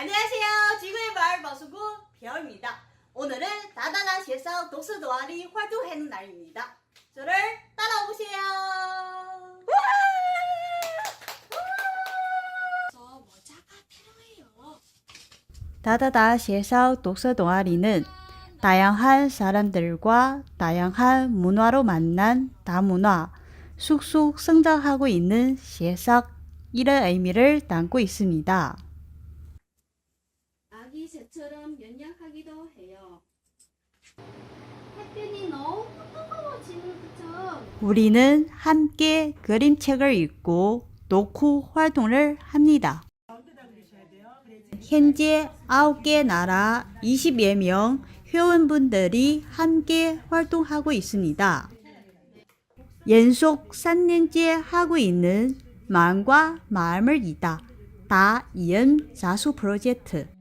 안녕하세요. 지구의 마을 마수구 배아입니다. 오늘은 다다다 시에서 독서 동아리 활동하는 날입니다. 저를 따라오세요. 저 모자가 필요해요. 다다다 시에서 독서 동아리는 다양한 사람들과 다양한 문화로 만난 다문화, 쑥쑥 성장하고 있는 시에석 이런 의미를 담고 있습니다. 새처럼 연약하기도 해요. 햇빛이 너무 뜨거워지는 그죠? 우리는 함께 그림책을 읽고 노크 활동을 합니다. 현재 9개 나라 20여 명 회원분들이 함께 활동하고 있습니다. 연속 3년째 하고 있는 마음과 마음을 잇다 다이음 자수 프로젝트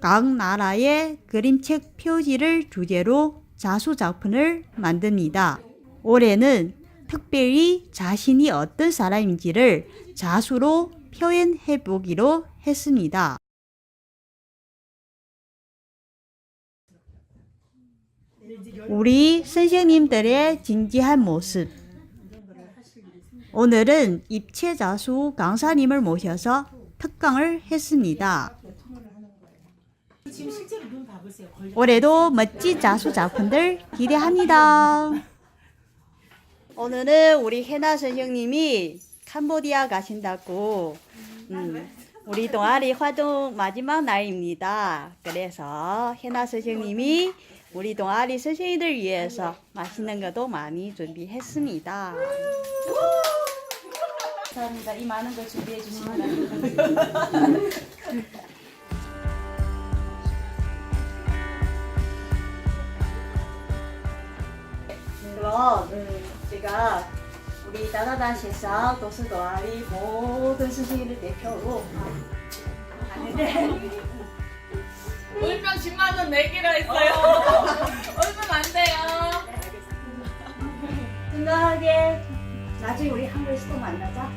각 나라의 그림책 표지를 주제로 자수 작품을 만듭니다. 올해는 특별히 자신이 어떤 사람인지를 자수로 표현해 보기로 했습니다. 우리 선생님들의 진지한 모습. 오늘은 입체자수 강사님을 모셔서 특강을 했습니다. 올해도 멋진 자수 작품들 기대합니다. 오늘은 우리 해나 선생님이 캄보디아 가신다고 음, 우리 동아리 활동 마지막 날입니다. 그래서 해나 선생님이 우리 동아리 선생님들 위해서 맛있는 것도 많이 준비했습니다. 감사합니다. 이 많은 걸 준비해 주시 면 그럼 음, 제가 우리 다다다시에서 도서 동아리 모든 선생님들 대표로 하는데 울면 10만 원 내기로 했어요. 울면 안 돼요. 건강하게 나중에 우리 한국에서 또 만나자.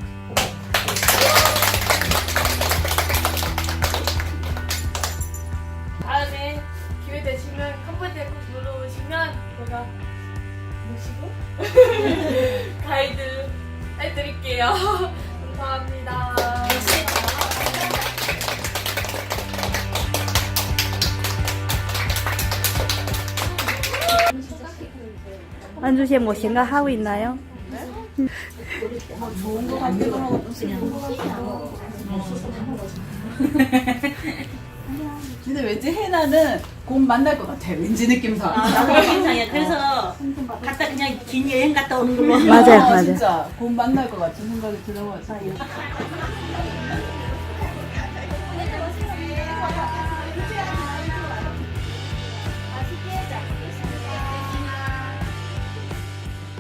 가이드 해드릴게요. 감사합니다. 안주 씨 뭐 생각하고 있나요? 근데 왠지 해나는 곧 만날 것 같아. 왠지 느낌상. 나도 괜찮아요. 그래서 갔다 그냥 긴 여행 갔다 오는 걸로. 맞아요, 어, 맞아요. 진짜 곧 만날 것 같은 생각이 들어가지고.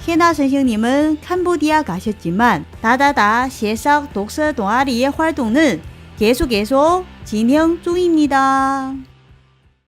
희나 선생님은 캄보디아 가셨지만 다다다 시에석 독서 동아리의 활동은 계속 계속 진행 중입니다.